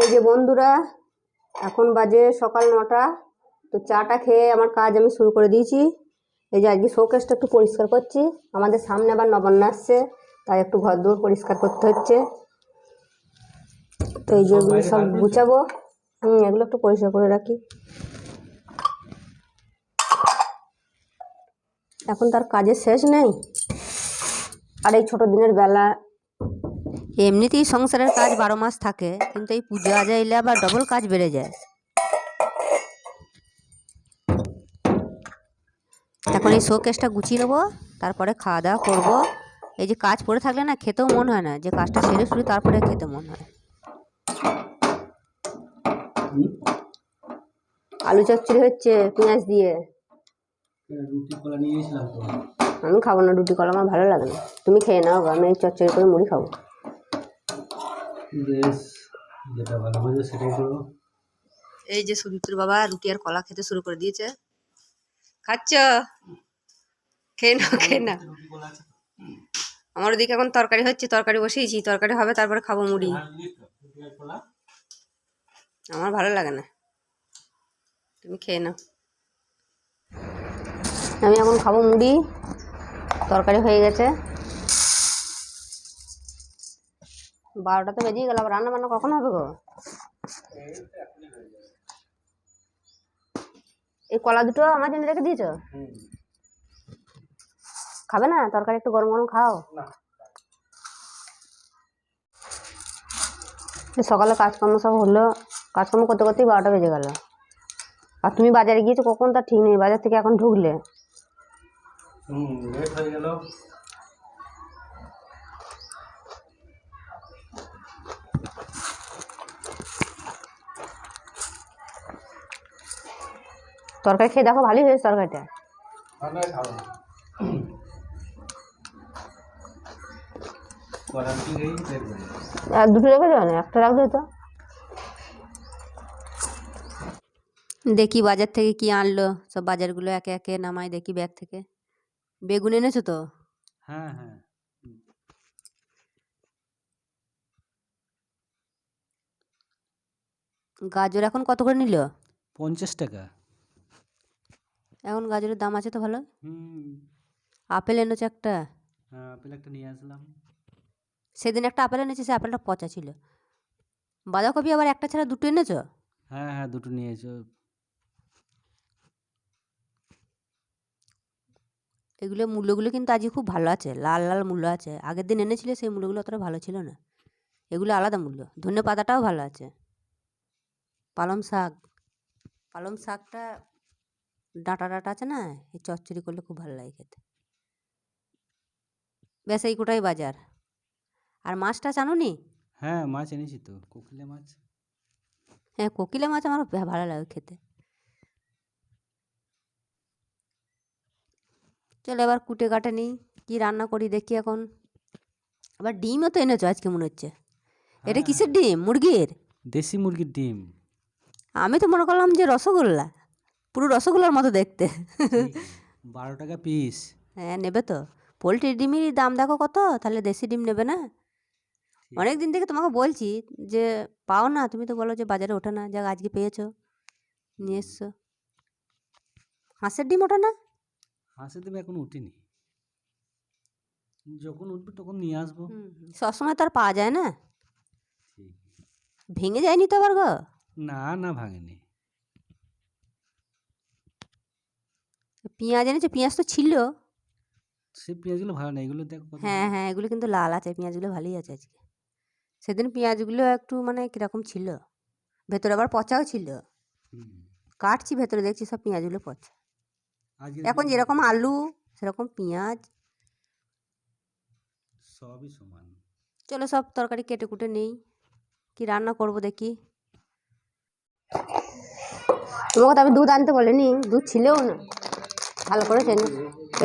এই যে বন্ধুরা এখন বাজে সকাল নটা। তো চাটা খেয়ে আমার কাজ আমি শুরু করে দিয়েছি। এই যে আজকে শোকেসটা একটু পরিষ্কার করছি। আমাদের সামনে আবার নবান্ন আসছে তাই একটু ঘর দৌড় পরিষ্কার করতে হচ্ছে। তো এই যে সব গুছাবো। হুম এগুলো একটু পরিষ্কার করে রাখি। এখন তার কাজের শেষ নেই। আর এই ছোটো দিনের বেলা এমনিতেই সংসারের কাজ বারো মাস থাকে কিন্তু এই পুজো আজা এলে আবার ডবল কাজ বেড়ে যায়। এখন এই শোকেসটা গুছিয়ে নেব তারপরে খাওয়া দাওয়া করব। এই যে কাজ পড়ে থাকলে না খেতেও মন হয় না যে কাজটা সেরে শুরু তারপরে খেতে মন হয়। আলু চচ্চড়ি হচ্ছে পেঁয়াজ দিয়ে। আমি খাব না রুটি কলা আমার ভালো লাগে না। তুমি খেয়ে নাও আমি এই চচ্চড়ি করে মুড়ি খাব। বেশ যেটা ভালো বুঝো সেটাই করব। এই যে সুমিত্র বাবা রুটি আর কলা খেতে শুরু করে দিয়েছে। খাচ্ছ? খেয়ে নাও খেয়ে না আমার ওদিকে এখন তরকারি হচ্ছে তরকারি বসিয়েছি তরকারি হবে তারপরে খাব মুড়ি। আমার ভালো লাগে না। তুমি খেয়ে নাও। আমি এখন খাব মুড়ি তরকারি হয়ে গেছে। বারোটা তো বেজেই গেল আবার রান্না বান্না কখন হবে গো? এই কলা দুটো আমার জন্য রেখে দিয়েছ? খাবে না? তরকারি একটু গরম গরম খাও। এই সকালে কাজকর্ম সব হলো কাজকর্ম করতে করতেই বারোটা বেজে গেল। আর তুমি বাজারে গিয়েছো কখন? তার ঠিক নেই বাজার থেকে এখন ঢুকলে। হুম লেট হয়ে গেল। তরকারি খেয়ে দেখো ভালোই হয়েছে তরকারিটা। দুটো রেখে যাবে না? একটা রাখবে তো? দেখি বাজার থেকে কি আনলো। সব বাজারগুলো একে একে নামাই দেখি ব্যাগ থেকে। বেগুন এনেছো তো? হ্যাঁ হ্যাঁ। গাজর এখন কত করে নিল? পঞ্চাশ টাকা। এখন গাজরের দাম আছে তো ভালো? হুম। আপেল এনেছো একটা? হ্যাঁ আপেল একটা নিয়ে আসলাম। সেদিন একটা আপেল এনেছি সে আপেলটা পচা ছিল। বাঁধাকপি আবার একটা ছাড়া দুটো এনেছো? হ্যাঁ হ্যাঁ দুটো নিয়ে এসো এগুলো মূল্যগুলো কিন্তু আজকে খুব ভালো আছে লাল লাল মূল্য আছে। আগের দিন এনেছিলে সেই মূল্যগুলো অতটা ভালো ছিল না। এগুলো আলাদা মূল্য ধনে পাতাটাও ভালো আছে। পালং শাক পালং শাকটা ডাঁটা ডাঁটা আছে না এই চচ্চড়ি করলে খুব ভালো লাগে খেতে। ব্যাস এই কোটাই বাজার। আর মাছটা জানো নি হ্যাঁ মাছ এনেছি তো কোকিলে মাছ। হ্যাঁ কোকিলা মাছ আমার ভালো লাগে খেতে। চলো এবার কুটে কাটে নিই কী রান্না করি দেখি এখন। আবার ডিমও তো এনেছো আজকে মনে হচ্ছে। এটা হ্যাঁ। কিসের ডিম? মুরগির? দেশি মুরগির ডিম। আমি তো মনে করলাম যে রসগোল্লা। পুরো রসগোল্লার মতো দেখতে। বারো টাকা পিস হ্যাঁ নেবে তো। পোলট্রির ডিমেরই দাম দেখো কত? তাহলে দেশি ডিম নেবে না? অনেক দিন থেকে তোমাকে বলছি যে পাও না তুমি তো বলো যে বাজারে ওঠে না যাক আজকে পেয়েছ নিয়ে এসছো। হাঁসের ডিম ওঠে না? হাঁসের ডিম এখন উঠিনি। যখন উঠবে তখন নিয়ে আসব। সবসময় তো আর পাওয়া যায় না? ভেঙে যায়নি তো আবার গো? না না ভাঙেনি। পেঁয়াজ এনেছে পেঁয়াজ তো ছিল সে পেঁয়াজগুলো ভালো না এগুলো দেখো হ্যাঁ হ্যাঁ এগুলো কিন্তু লাল আছে পেঁয়াজগুলো ভালোই আছে আজকে। সেদিন পেঁয়াজগুলো একটু মানে কীরকম ছিল। ভেতরে আবার পচাও ছিল। কাটছি ভেতরে দেখছি সব পেঁয়াজগুলো পচা। এখন যেরকম আলু সেরকম পেঁয়াজ। সবই সমান। চলো সব তরকারি কেটে কুটে নেই। কি রান্না করব দেখি। তোমাকে তো আমি দুধ আনতে বলিনি দুধ ছিলও না। ভালো করে চেন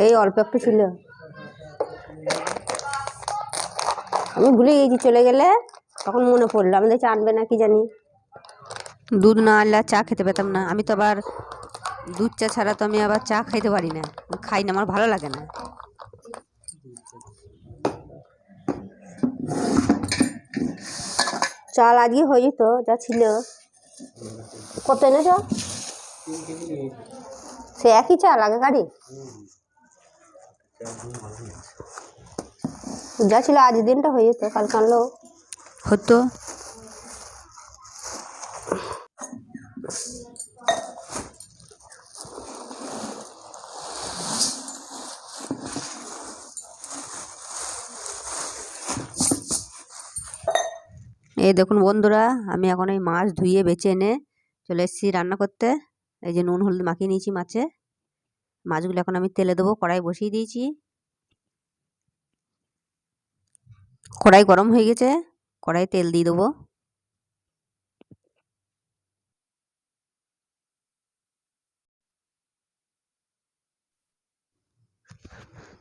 এই অল্প একটু ছিল আমি ভুলে গেছি চলে গেলে, তখন মনে পড়ল। আমি দেখছি আনবে না কি জানি। দুধ না আনলে চা খেতে পেতাম না। আমি তো আবার দুধ চা ছাড়া তো আমি আবার চা খাইতে পারি না। খাই না, আমার ভালো লাগে না। চাল আজকে হয়ে যেত, যা ছিল। কত এনেছ? সে একই চাল আগে গাড়ি যা ছিল আজ দিনটা হয়ে যেত কালকে আনলো। হতো। এই দেখুন বন্ধুরা, আমি এখন এই মাছ ধুয়ে বেছে এনে চলে এসেছি রান্না করতে। এই যে নুন, হলুদ মাখিয়ে নিয়েছি মাছে। মাছগুলো এখন আমি তেলে দেবো কড়াই বসিয়ে দিয়েছি। কড়াই গরম হয়ে গেছে কড়াই তেল দিয়ে দেবো।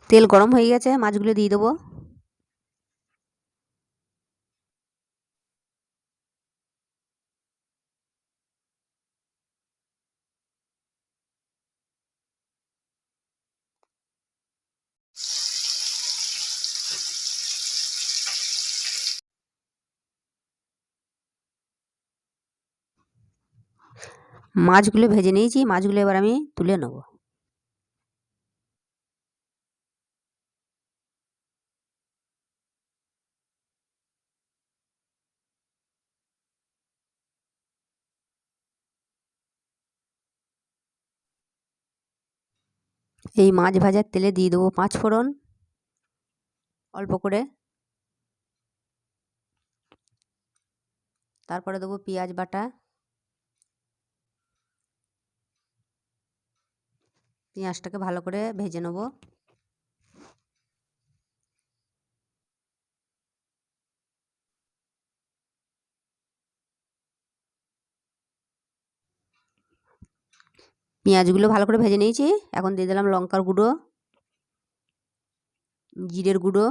তেল গরম হয়ে গেছে, মাছগুলো দিয়ে দেবো। মাছগুলো ভেজে নিয়েছি, মাছগুলো এবার আমি তুলে নেব। এই মাছ ভাজার তেলে দিয়ে দেবো পাঁচ ফোড়ন, অল্প করে। তারপরে দেবো পেঁয়াজ বাটা পেঁয়াজটাকে ভালো করে ভেজে নেব। পেঁয়াজগুলো ভালো করে ভেজে নিয়েছি। এখন দিয়ে দিলাম লঙ্কার গুঁড়ো, জিরের গুঁড়ো,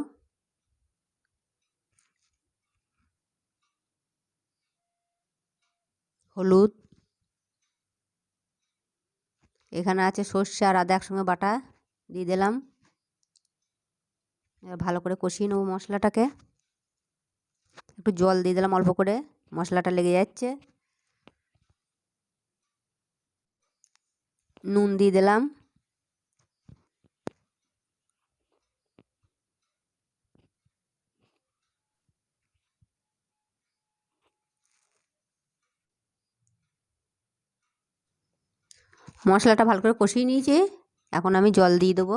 হলুদ এখানে আছে সর্ষে আর আদা একসঙ্গে বাটা দিয়ে দিলাম। ভালো করে কষিয়ে নেব মশলাটাকে। একটু জল দিয়ে দিলাম অল্প করে, মশলাটা লেগে যাচ্ছে। নুন দিয়ে দিলাম। মশলাটা ভালো করে কষিয়ে নিয়েছি। এখন আমি জল দিয়ে দেবো।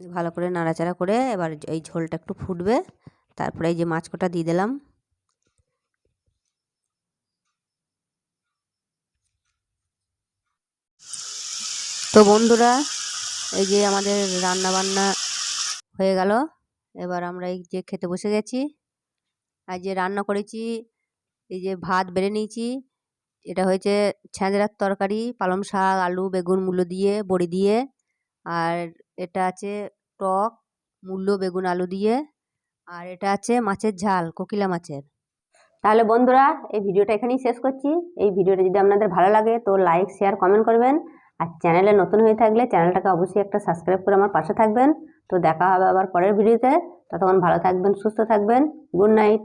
ভালো করে নাড়াচাড়া করে এবার এই ঝোলটা একটু ফুটবে। তারপরে এই যে মাছ কটা দিয়ে দিলাম। তো বন্ধুরা, এই যে আমাদের রান্না বান্না হয়ে গেল। এবার আমরা এই যে খেতে বসে গেছি। আর যে রান্না করেছি এই যে ভাত বেড়ে নিয়েছি, এটা হয়েছে ছ্যাঁচড়ার তরকারি, পালং শাক, আলু, বেগুন, মূলো দিয়ে, বড়ি দিয়ে, আর এটা আছে টক, মূলো, বেগুন, আলু দিয়ে, আর এটা আছে মাছের ঝাল, কোকিলা মাছের। তাহলে বন্ধুরা, এই ভিডিওটা এখানেই শেষ করছি। এই ভিডিওটা যদি আপনাদের ভালো লাগে, তো লাইক, শেয়ার, কমেন্ট করবেন। আর চ্যানেলে নতুন হয়ে থাকলে চ্যানেলটাকে অবশ্যই একটা সাবস্ক্রাইব করে আমার পাশে থাকবেন। তো দেখা হবে আবার পরের ভিডিওতে। ততক্ষণ ভালো থাকবেন, সুস্থ থাকবেন। Good night.